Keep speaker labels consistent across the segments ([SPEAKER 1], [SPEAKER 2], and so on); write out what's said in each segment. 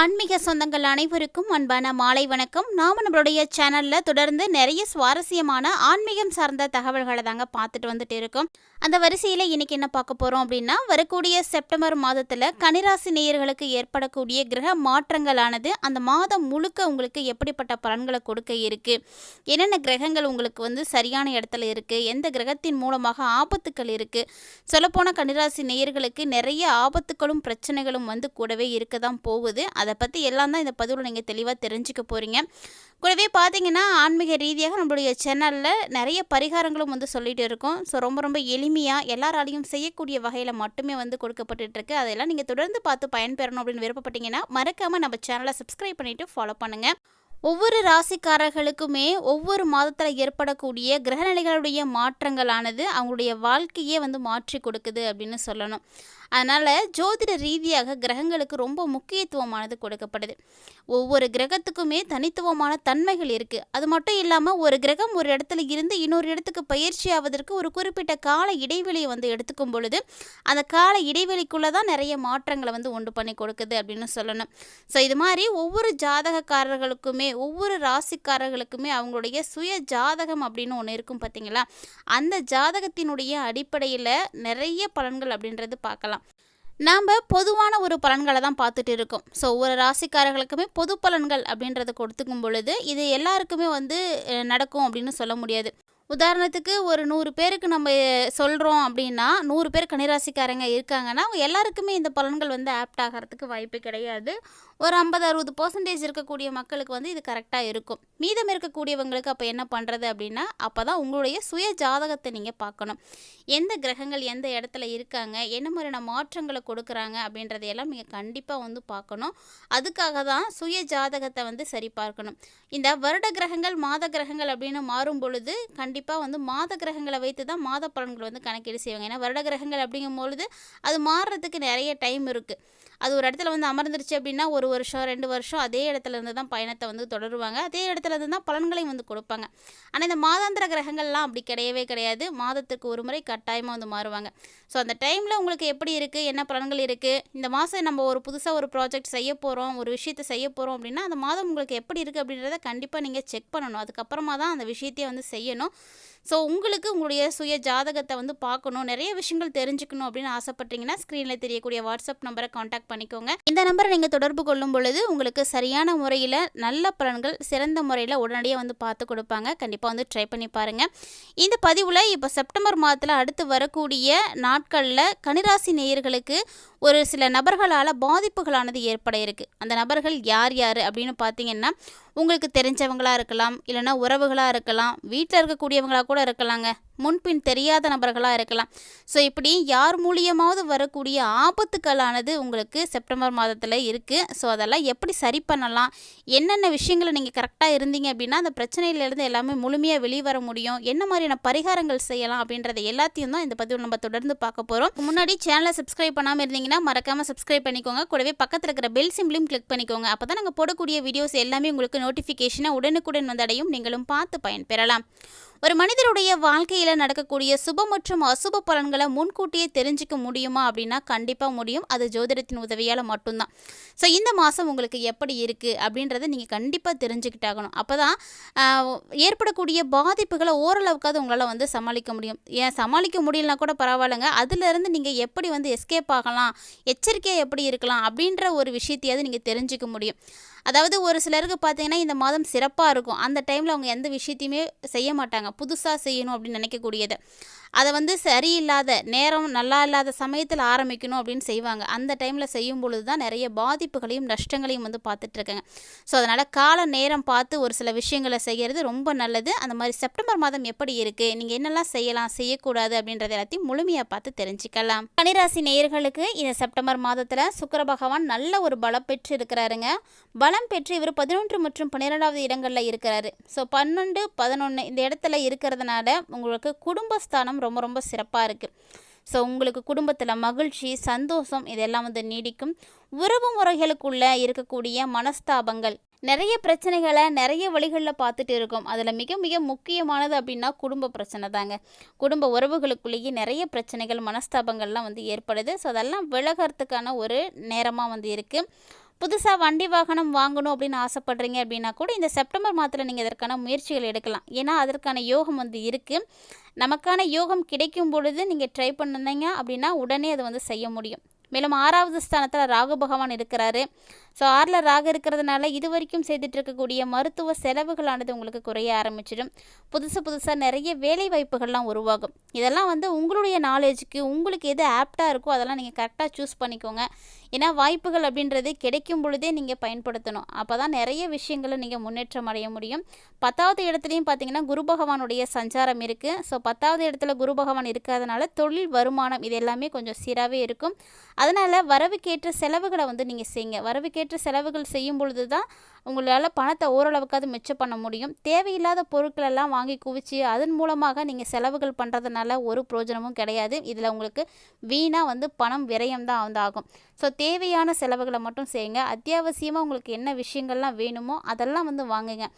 [SPEAKER 1] ஆன்மீக சொந்தங்கள் அனைவருக்கும் அன்பான மாலை வணக்கம். நாம் நம்மளுடைய சேனலில் தொடர்ந்து நிறைய சுவாரஸ்யமான ஆன்மீகம் சார்ந்த தகவல்களை தாங்க பார்த்துட்டு வந்துட்டு இருக்கோம். அந்த வரிசையில் இன்னைக்கு என்ன பார்க்க போகிறோம் அப்படின்னா வரக்கூடிய செப்டம்பர் மாதத்தில் கனிராசி நேயர்களுக்கு ஏற்படக்கூடிய கிரக மாற்றங்களானது அந்த மாதம் முழுக்க உங்களுக்கு எப்படிப்பட்ட பலன்களை கொடுக்க இருக்கு? என்னென்ன கிரகங்கள் உங்களுக்கு வந்து சரியான இடத்துல இருக்குது எந்த கிரகத்தின் மூலமாக ஆபத்துக்கள் இருக்குது சொல்லப்போன கனிராசி நேயர்களுக்கு நிறைய ஆபத்துக்களும் பிரச்சனைகளும் வந்து கூடவே இருக்க தான் போகுது. அதை பற்றி எல்லாம் தான் இந்த பதிவில் நீங்கள் தெளிவாக தெரிஞ்சுக்க போகிறீங்க கூடவே பார்த்தீங்கன்னா ஆன்மீக ரீதியாக நம்மளுடைய சேனலில் நிறைய பரிகாரங்களும் வந்து சொல்லிகிட்டு இருக்கோம். ஸோ ரொம்ப ரொம்ப எளிமையாக எல்லாராலையும் செய்யக்கூடிய வகையில் மட்டுமே வந்து கொடுக்கப்பட்டுருக்கு அதெல்லாம் நீங்கள் தொடர்ந்து பார்த்து பயன்பெறணும் அப்படின்னு விருப்பப்பட்டீங்கன்னா மறக்காமல் நம்ம சேனலை சப்ஸ்கிரைப் பண்ணிவிட்டு ஃபாலோ பண்ணுங்கள் ஒவ்வொரு ராசிக்காரர்களுக்குமே ஒவ்வொரு மாதத்தில் ஏற்படக்கூடிய கிரகநிலைகளுடைய மாற்றங்களானது அவங்களுடைய வாழ்க்கையே வந்து மாற்றி கொடுக்குது அப்படின்னு சொல்லணும். அதனால் ஜோதிட ரீதியாக கிரகங்களுக்கு ரொம்ப முக்கியத்துவமானது கொடுக்கப்படுது ஒவ்வொரு கிரகத்துக்குமே தனித்துவமான தன்மைகள் இருக்குது அது மட்டும் இல்லாமல் ஒரு கிரகம் ஒரு இடத்துல இருந்து இன்னொரு இடத்துக்கு பயிற்சி ஆவதற்கு ஒரு குறிப்பிட்ட கால இடைவெளியை வந்து எடுத்துக்கும் பொழுது அந்த கால இடைவெளிக்குள்ளே தான் நிறைய மாற்றங்களை வந்து உண்டு பண்ணி கொடுக்குது அப்படின்னு சொல்லணும். ஸோ இது மாதிரி ஒவ்வொரு ஜாதகக்காரர்களுக்குமே ஒவ்வொரு ராசிக்காரர்களுக்குமே அவங்களுடைய சுய ஜாதகம் அப்படின்னு ஒன்று இருக்கும் பார்த்தீங்களா அந்த ஜாதகத்தினுடைய அடிப்படையில் நிறைய பலன்கள் அப்படின்றது பார்க்கலாம். நாம் பொதுவான ஒரு பலன்களை தான் பார்த்துட்டு இருக்கோம். ஸோ ஒவ்வொரு ராசிக்காரர்களுக்குமே பொது பலன்கள் அப்படின்றத கொடுத்துக்கும் பொழுது இது எல்லாருக்குமே வந்து நடக்கும் அப்படின்னு சொல்ல முடியாது. உதாரணத்துக்கு ஒரு நூறு பேருக்கு நம்ம சொல்கிறோம் அப்படின்னா நூறு பேர் கனிராசிக்காரங்க இருக்காங்கன்னா அவங்க எல்லாருக்குமே இந்த பலன்கள் வந்து ஆப்ட் ஆகிறதுக்கு வாய்ப்பு கிடையாது. ஒரு ஐம்பது அறுபது பர்சன்டேஜ் இருக்கக்கூடிய மக்களுக்கு வந்து இது கரெக்டாக இருக்கும். மீதம் இருக்கக்கூடியவங்களுக்கு அப்போ என்ன பண்ணுறது அப்படின்னா அப்போ தான் உங்களுடைய சுய ஜாதகத்தை நீங்கள் பார்க்கணும். எந்த கிரகங்கள் எந்த இடத்துல இருக்காங்க என்ன மாதிரியான மாற்றங்களை கொடுக்குறாங்க அப்படின்றதையெல்லாம் நீங்கள் கண்டிப்பாக வந்து பார்க்கணும். அதுக்காக தான் சுய ஜாதகத்தை வந்து சரி பார்க்கணும். இந்த வருட கிரகங்கள் மாத கிரகங்கள் அப்படின்னு மாறும் பொழுது கண்டிப்பாக வந்து மாத கிரகங்களை வைத்து தான் மாத பலன்கள் வந்து கணக்கீடு செய்வாங்க. ஏன்னா வருட கிரகங்கள் அப்படிங்கும் பொழுது அது மாறுறதுக்கு நிறைய டைம் இருக்குது அது ஒரு இடத்துல வந்து அமர்ந்துருச்சு அப்படின்னா ஒரு வருஷம் ரெண்டு வருஷம் அதே இடத்துல இருந்து தான் பயணத்தை வந்து தொடருவாங்க. அதே இடத்துல இருந்து தான் பலன்களையும் வந்து கொடுப்பாங்க. ஆனால் இந்த மாதாந்திர கிரகங்கள்லாம் அப்படி கிடையவே கிடையாது. மாதத்துக்கு ஒரு முறை கட்டாயமாக வந்து மாறுவாங்க. ஸோ அந்த டைமில் உங்களுக்கு எப்படி இருக்குது என்ன பலன்கள் இருக்குது இந்த மாதம் நம்ம ஒரு புதுசாக ஒரு ப்ராஜெக்ட் செய்ய போகிறோம் ஒரு விஷயத்தை செய்ய போகிறோம் அப்படின்னா அந்த மாதம் உங்களுக்கு எப்படி இருக்குது அப்படின்றத கண்டிப்பாக நீங்கள் செக் பண்ணணும். அதுக்கப்புறமா தான் அந்த விஷயத்தையே வந்து செய்யணும். ஸோ உங்களுக்கு உங்களுடைய சுய ஜாதகத்தை வந்து பார்க்கணும். நிறைய விஷயங்கள் தெரிஞ்சுக்கணும் அப்படின்னு ஆசைப்பட்டீங்கன்னா ஸ்க்ரீனில் தெரியக்கூடிய வாட்ஸ்அப் நம்பரை காண்டாக்ட் பண்ணிக்கோங்க. இந்த நம்பரை நீங்கள் தொடர்பு கொள்ளும் பொழுது உங்களுக்கு சரியான முறையில் நல்ல பலன்கள் சிறந்த முறையில் உடனடியாக வந்து பார்த்து கொடுப்பாங்க. கண்டிப்பாக வந்து ட்ரை பண்ணி பாருங்கள் இந்த பதிவில் இப்போ செப்டம்பர் மாதத்தில் அடுத்து வரக்கூடிய நாட்களில் கனிராசி நேயர்களுக்கு ஒரு சில நபர்களால் பாதிப்புகளானது ஏற்பட இருக்குது அந்த நபர்கள் யார் யார் அப்படின்னு பார்த்தீங்கன்னா உங்களுக்கு தெரிஞ்சவங்களாக இருக்கலாம் இல்லைன்னா உறவுகளாக இருக்கலாம் வீட்டில் இருக்கக்கூடியவங்களாக கூட இருக்கலாங்க. முன்பின் தெரியாத நபர்களாக இருக்கலாம். ஸோ இப்படி யார் மூலியமாவது வரக்கூடிய ஆபத்துக்களானது உங்களுக்கு செப்டம்பர் மாதத்தில் இருக்குது ஸோ அதெல்லாம் எப்படி சரி பண்ணலாம்? என்னென்ன விஷயங்களை நீங்கள் கரெக்டாக இருந்தீங்க அப்படின்னா அந்த பிரச்சனையிலேருந்து எல்லாமே முழுமையாக வெளியே வர முடியும். என்ன மாதிரியான பரிகாரங்கள் செய்யலாம் அப்படின்றத எல்லாத்தையும் தான் இந்த பதிவு நம்ம தொடர்ந்து பார்க்க போகிறோம் முன்னாடி சேனலை சப்ஸ்கிரைப் பண்ணாமல் இருந்தீங்கன்னா மறக்காமல் சப்ஸ்கிரைப் பண்ணிக்கோங்க. கூடவே பக்கத்தில் இருக்கிற பெல் சிம்லையும் கிளிக் பண்ணிக்கோங்க. அப்போ தான் நாங்கள் போடக்கூடிய வீடியோஸ் எல்லாமே உங்களுக்கு நோட்டிஃபிகேஷனாக உடனுக்குடன் வந்தடையும். நீங்களும் பார்த்து பயன்பெறலாம். ஒரு மனிதருடைய வாழ்க்கையில் நடக்கக்கூடிய சுப மற்றும் அசுப பலன்களை முன்கூட்டியே தெரிஞ்சுக்க முடியுமா அப்படின்னா கண்டிப்பாக முடியும். அது ஜோதிடத்தின் உதவியால் மட்டும்தான். ஸோ இந்த மாதம் உங்களுக்கு எப்படி இருக்குது அப்படின்றத நீங்கள் கண்டிப்பாக தெரிஞ்சுக்கிட்டாகணும். அப்போ தான் ஏற்படக்கூடிய பாதிப்புகளை ஓரளவுக்காவது உங்களால் வந்து சமாளிக்க முடியும். ஏன் சமாளிக்க முடியலனா கூட பரவாயில்லைங்க. அதுலேருந்து நீங்கள் எப்படி வந்து எஸ்கேப் ஆகலாம் எச்சரிக்கையாக எப்படி இருக்கலாம் அப்படின்ற ஒரு விஷயத்தையாவது நீங்கள் தெரிஞ்சுக்க முடியும். அதாவது ஒரு சிலருக்கு பார்த்தீங்கன்னா இந்த மாதம் சிறப்பாக இருக்கும். அந்த டைமில் அவங்க எந்த விஷயத்தையுமே செய்ய மாட்டாங்க. புதுசாக செய்யணும் அப்படின்னு நினைக்கக்கூடியது. அதை வந்து சரியில்லாத நேரம் நல்லா இல்லாத சமயத்தில் ஆரம்பிக்கணும் அப்படின்னு செய்வாங்க. அந்த டைமில் செய்யும் பொழுது தான் நிறைய பாதிப்புகளையும் நஷ்டங்களையும் வந்து பார்த்துட்ருக்காங்க. ஸோ அதனால் கால நேரம் பார்த்து ஒரு சில விஷயங்களை செய்கிறது ரொம்ப நல்லது. அந்த மாதிரி செப்டம்பர் மாதம் எப்படி இருக்குது நீங்கள் என்னெல்லாம் செய்யலாம் செய்யக்கூடாது அப்படின்றத எல்லாத்தையும் முழுமையாக பார்த்து தெரிஞ்சுக்கலாம். கனிராசி நேயர்களுக்கு இந்த செப்டம்பர் மாதத்தில் சுக்கர பகவான் நல்ல ஒரு பலம் பெற்று இருக்கிறாருங்க பலம் பெற்று இவர் பதினொன்று மற்றும் பன்னிரெண்டாவது இடங்களில் இருக்கிறாரு. ஸோ பன்னெண்டு பதினொன்று இந்த இடத்துல இருக்கிறதுனால உங்களுக்கு குடும்பஸ்தானம் ரொம்ப ரொம்ப சிறப்பாக இருக்குது ஸோ உங்களுக்கு குடும்பத்தில் மகிழ்ச்சி சந்தோஷம் இதெல்லாம் வந்து நீடிக்கும். உறவு முறைகளுக்குள்ளே இருக்கக்கூடிய மனஸ்தாபங்கள். நிறைய பிரச்சனைகளை நிறைய வழிகளில் பார்த்துட்டு இருக்கோம். அதில் மிக மிக முக்கியமானது அப்படின்னா குடும்ப பிரச்சனை தாங்க. குடும்ப உறவுகளுக்குள்ளேயே நிறைய பிரச்சனைகள் மனஸ்தாபங்கள்லாம் வந்து ஏற்படுது. ஸோ அதெல்லாம் விலகிறதுக்கான ஒரு நேரமாக வந்து இருக்குது புதுசாக வண்டி வாகனம் வாங்கணும் அப்படின்னு ஆசைப்படுறீங்க அப்படின்னா கூட இந்த செப்டம்பர் மாதத்தில் நீங்கள் இதற்கான முயற்சிகள் எடுக்கலாம். ஏன்னா அதற்கான யோகம் வந்து இருக்குது நமக்கான யோகம் கிடைக்கும் பொழுது நீங்கள் ட்ரை பண்ணுனீங்க அப்படின்னா உடனே அதை வந்து செய்ய முடியும். மேலும் ஆறாவது ஸ்தானத்தில் ராகு பகவான் இருக்கிறாரு. ஸோ ஆறில் ராகு இருக்கிறதுனால இது வரைக்கும் செய்துட்டு இருக்கக்கூடிய மருத்துவ செலவுகளானது உங்களுக்கு குறைய ஆரம்பிச்சிடும். புதுசு புதுசாக நிறைய வேலை வாய்ப்புகள்லாம் உருவாகும். இதெல்லாம் வந்து உங்களுடைய நாலேஜுக்கு உங்களுக்கு எது ஆப்டாக இருக்கோ அதெல்லாம் நீங்கள் கரெக்டாக சூஸ் பண்ணிக்கோங்க. ஏன்னா வாய்ப்புகள் அப்படின்றது கிடைக்கும் பொழுதே நீங்கள் பயன்படுத்தணும். அப்போ தான் நிறைய விஷயங்களை நீங்கள் முன்னேற்றம் அடைய முடியும். பத்தாவது இடத்துலையும் பார்த்தீங்கன்னா குரு பகவானுடைய சஞ்சாரம் இருக்குது ஸோ பத்தாவது இடத்துல குரு பகவான் இருக்கிறதுனால தொழில் வருமானம் இது எல்லாமே கொஞ்சம் சீராகவே இருக்கும். அதனால் வரவுக்கேற்ற செலவுகளை வந்து நீங்கள் செய்யுங்க. வரவுக்கேற்ற செலவுகள் செய்யும் பொழுது தான் உங்களால் பணத்தை ஓரளவுக்காவது மிச்சம் பண்ண முடியும். தேவையில்லாத பொருட்களெல்லாம் வாங்கி குவிச்சு அதன் மூலமாக நீங்கள் செலவுகள் பண்ணுறதுனால ஒரு பிரயோஜனமும் கிடையாது. இதில் உங்களுக்கு வீணாக வந்து பணம் விரயம் தான் வந்து ஆகும். ஸோ தேவையான செலவுகளை மட்டும் செய்யுங்க. அத்தியாவசியமாக உங்களுக்கு என்ன விஷயங்கள்லாம் வேணுமோ அதெல்லாம் வந்து வாங்குங்க.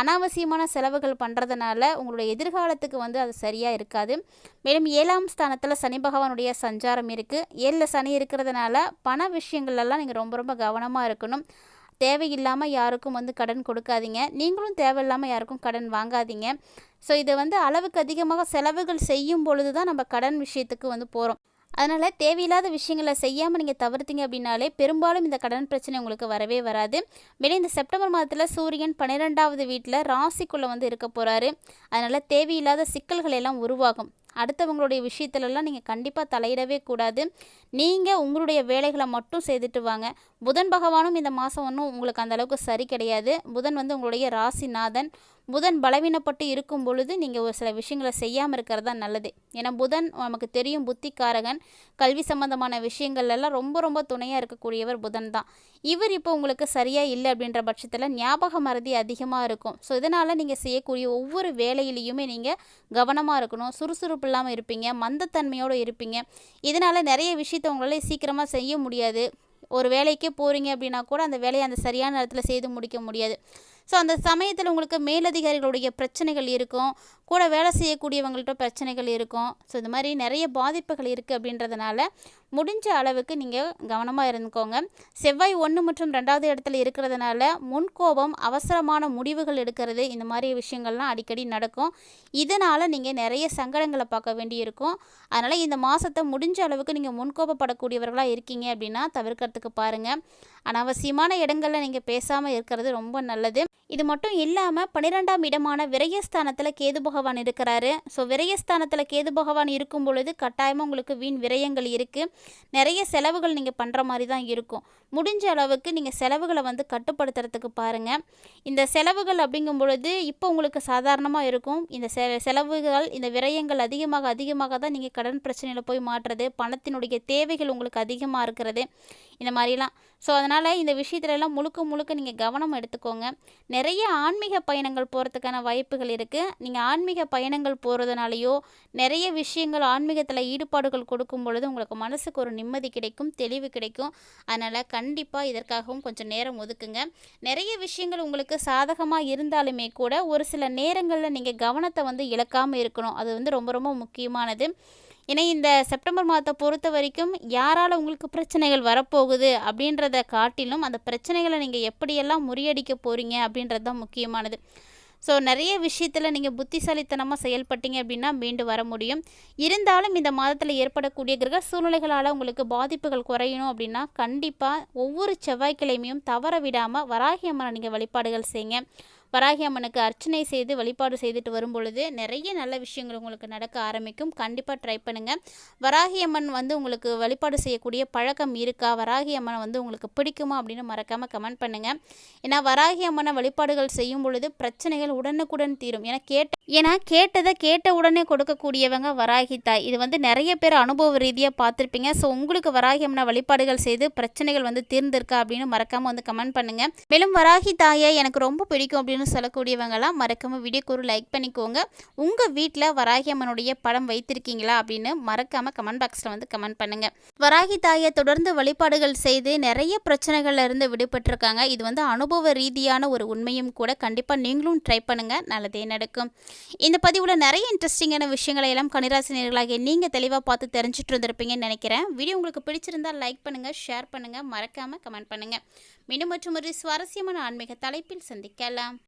[SPEAKER 1] அனாவசியமான செலவுகள் பண்ணுறதுனால உங்களுடைய எதிர்காலத்துக்கு வந்து அது சரியாக இருக்காது. மேலும் ஏழாம் ஸ்தானத்தில் சனி பகவானுடைய சஞ்சாரம் இருக்குது ஏழில் சனி இருக்கிறதுனால பண விஷயங்கள்லாம் நீங்கள் ரொம்ப ரொம்ப கவனமாக இருக்கணும். தேவையில்லாமல் யாருக்கும் வந்து கடன் கொடுக்காதீங்க. நீங்களும் தேவையில்லாமல் யாருக்கும் கடன் வாங்காதீங்க. ஸோ இதை வந்து அளவுக்கு அதிகமாக செலவுகள் செய்யும் பொழுது தான் நம்ம கடன் விஷயத்துக்கு வந்து போகிறோம் அதனால் தேவையில்லாத விஷயங்களை செய்யாமல் நீங்கள் தவிர்த்தீங்க அப்படின்னாலே பெரும்பாலும் இந்த கடன் பிரச்சனை உங்களுக்கு வரவே வராது. மேலே இந்த செப்டம்பர் மாதத்தில் சூரியன் பன்னிரெண்டாவது வீட்டில் ராசிக்குள்ளே வந்து இருக்க போகிறாரு அதனால் தேவையில்லாத சிக்கல்கள் எல்லாம் உருவாகும். அடுத்தவங்களுடைய விஷயத்துலலாம் நீங்கள் கண்டிப்பாக தலையிடவே கூடாது. நீங்கள் உங்களுடைய வேலைகளை மட்டும் செய்துட்டு வாங்க. புதன் பகவானும் இந்த மாதம் ஒன்றும் உங்களுக்கு அந்தளவுக்கு சரி கிடையாது. புதன் வந்து உங்களுடைய ராசிநாதன் புதன் பலவீனப்பட்டு இருக்கும் பொழுது நீங்கள் ஒரு சில விஷயங்களை செய்யாமல் இருக்கிறது தான் நல்லது. ஏன்னா புதன் நமக்கு தெரியும் புத்திக்காரகன் கல்வி சம்பந்தமான விஷயங்கள்லாம் ரொம்ப ரொம்ப துணையாக இருக்கக்கூடியவர் புதன் தான். இவர் இப்போ உங்களுக்கு சரியாக இல்லை அப்படின்ற பட்சத்தில் ஞாபக மறதி அதிகமாக இருக்கும். ஸோ இதனால் நீங்கள் செய்யக்கூடிய ஒவ்வொரு வேலையிலையுமே நீங்கள் கவனமாக இருக்கணும். சுறுசுறுப்பு இல்லாமல் இருப்பீங்க மந்தத்தன்மையோடு இருப்பீங்க. இதனால் நிறைய விஷயத்தை உங்களால் சீக்கிரமாக செய்ய முடியாது. ஒரு வேலைக்கே போகிறீங்க அப்படின்னா கூட அந்த வேலையை அந்த சரியான நேரத்தில் செய்து முடிக்க முடியாது. ஸோ அந்த சமயத்தில் உங்களுக்கு மேலதிகாரிகளுடைய பிரச்சனைகள் இருக்கும். கூட வேலை செய்யக்கூடியவங்கள்ட்ட பிரச்சனைகள் இருக்கும். ஸோ இந்த மாதிரி நிறைய பாதிப்புகள் இருக்குது அப்படின்றதுனால முடிஞ்ச அளவுக்கு நீங்கள் கவனமாக இருந்துக்கோங்க. செவ்வாய் ஒன்று மற்றும் ரெண்டாவது இடத்துல இருக்கிறதுனால முன்கோபம் அவசரமான முடிவுகள் எடுக்கிறது இந்த மாதிரி விஷயங்கள்லாம் அடிக்கடி நடக்கும். இதனால் நீங்கள் நிறைய சங்கடங்களை பார்க்க வேண்டியிருக்கும். அதனால் இந்த மாதத்தை முடிஞ்ச அளவுக்கு நீங்கள் முன்கோபப்படக்கூடியவர்களாக இருக்கீங்க அப்படின்னா தவிர்க்கிறதுக்கு பாருங்கள் அனாவசியமான இடங்களில் நீங்கள் பேசாமல் இருக்கிறது ரொம்ப நல்லது. இது மட்டும் இல்லாமல் பன்னிரெண்டாம் இடமான விரயஸ்தானத்தில் கேது பகவான் இருக்கிறாரு. ஸோ விரயஸ்தானத்தில் கேது பகவான் இருக்கும் பொழுது கட்டாயமாக உங்களுக்கு வீண் விரயங்கள் இருக்குது நிறைய செலவுகள் நீங்கள் பண்ணுற மாதிரி தான் இருக்கும். முடிஞ்ச அளவுக்கு நீங்கள் செலவுகளை வந்து கட்டுப்படுத்துறதுக்கு பாருங்கள் இந்த செலவுகள் அப்படிங்கும் பொழுது இப்போ உங்களுக்கு சாதாரணமாக இருக்கும். இந்த செ செலவுகள் இந்த விரயங்கள் அதிகமாக அதிகமாக தான் நீங்கள் கடன் பிரச்சனையில் போய் மாட்டுறது. பணத்தினுடைய தேவைகள் உங்களுக்கு அதிகமாக இருக்கிறது. இந்த மாதிரிலாம். ஸோ அதனால் இந்த விஷயத்துலலாம் முழுக்க முழுக்க நீங்கள் கவனம் எடுத்துக்கோங்க. நிறைய ஆன்மீக பயணங்கள் போகிறதுக்கான வாய்ப்புகள் இருக்குது நீங்கள் ஆன்மீக பயணங்கள் போகிறதுனாலையோ நிறைய விஷயங்கள் ஆன்மீகத்தில் ஈடுபாடுகள் கொடுக்கும் பொழுது உங்களுக்கு மனசுக்கு ஒரு நிம்மதி கிடைக்கும் தெளிவு கிடைக்கும். அதனால் கண்டிப்பாக இதற்காகவும் கொஞ்சம் நேரம் ஒதுக்குங்க. நிறைய விஷயங்கள் உங்களுக்கு சாதகமாக இருந்தாலுமே கூட ஒரு சில நேரங்களில் நீங்கள் கவனத்தை வந்து இழக்காமல் இருக்கணும். அது வந்து ரொம்ப ரொம்ப முக்கியமானது. ஏன்னா இந்த செப்டம்பர் மாதத்தை பொறுத்த வரைக்கும் யாரால் உங்களுக்கு பிரச்சனைகள் வரப்போகுது அப்படின்றத காட்டிலும் அந்த பிரச்சனைகளை நீங்கள் எப்படியெல்லாம் முறியடிக்க போகிறீங்க அப்படின்றது தான் முக்கியமானது. ஸோ நிறைய விஷயத்தில் நீங்கள் புத்திசாலித்தனமாக செயல்பட்டீங்க அப்படின்னா மீண்டு வர முடியும். இருந்தாலும் இந்த மாதத்தில் ஏற்படக்கூடிய கிரக சூழ்நிலைகளால் உங்களுக்கு பாதிப்புகள் குறையணும் அப்படின்னா கண்டிப்பாக ஒவ்வொரு செவ்வாய்க்கிழமையும் தவற விடாமல் வராகி அம்மனை நீங்கள் வழிபாடுகள் செய்யுங்க. வராகி அம்மனுக்கு அர்ச்சனை செய்து வழிபாடு செய்துட்டு வரும் பொழுது நிறைய நல்ல விஷயங்கள் உங்களுக்கு நடக்க ஆரம்பிக்கும். கண்டிப்பாக ட்ரை பண்ணுங்கள் வராகி அம்மன் வந்து உங்களுக்கு வழிபாடு செய்யக்கூடிய பழக்கம் இருக்கா? வராகி அம்மனை வந்து உங்களுக்கு பிடிக்குமா? அப்படின்னு மறக்காமல் கமெண்ட் பண்ணுங்கள் ஏன்னா வராகி அம்மனை வழிபாடுகள் செய்யும் பொழுது பிரச்சனைகள் உடனுக்குடன் தீரும். ஏன்னா கேட்ட ஏன்னா கேட்டதை கேட்ட உடனே கொடுக்கக்கூடியவங்க வராகி தாய். இது வந்து நிறைய பேர் அனுபவ ரீதியாக பார்த்துருப்பீங்க. ஸோ உங்களுக்கு வராகி அம்மனை வழிபாடுகள் செய்து பிரச்சனைகள் வந்து தீர்ந்திருக்கா? அப்படின்னு மறக்காமல் வந்து கமெண்ட் பண்ணுங்கள் மேலும் வராகி தாயை எனக்கு ரொம்ப பிடிக்கும் அப்படின்னு அப்படின்னு சொல்லக்கூடியவங்கலாம் மறக்காமல் வீடியோக்கு ஒரு லைக் பண்ணிக்கோங்க. உங்கள் வீட்டில் வராகி அம்மனுடைய படம் வைத்திருக்கீங்களா அப்படின்னு மறக்காமல் கமெண்ட் பாக்ஸில் வந்து கமெண்ட் பண்ணுங்கள் வராகி தாயை தொடர்ந்து வழிபாடுகள் செய்து நிறைய பிரச்சனைகள்ல இருந்து விடுபட்டிருக்காங்க. இது வந்து அனுபவ ரீதியான ஒரு உண்மையும் கூட. கண்டிப்பாக நீங்களும் ட்ரை பண்ணுங்கள் நல்லதே நடக்கும். இந்த பதிவில் நிறைய இன்ட்ரெஸ்டிங்கான விஷயங்களை எல்லாம் கணிராசினியர்களாகிய நீங்கள் தெளிவாக பார்த்து தெரிஞ்சுட்டு இருந்திருப்பீங்கன்னு நினைக்கிறேன். வீடியோ உங்களுக்கு பிடிச்சிருந்தால் லைக் பண்ணுங்கள் ஷேர் பண்ணுங்கள் மறக்காமல் கமெண்ட் பண்ணுங்கள் மீண்டும் மற்றும் ஒரு சுவாரஸ்யமான ஆன்மீக தலைப்பில் சந்திக்கலாம்.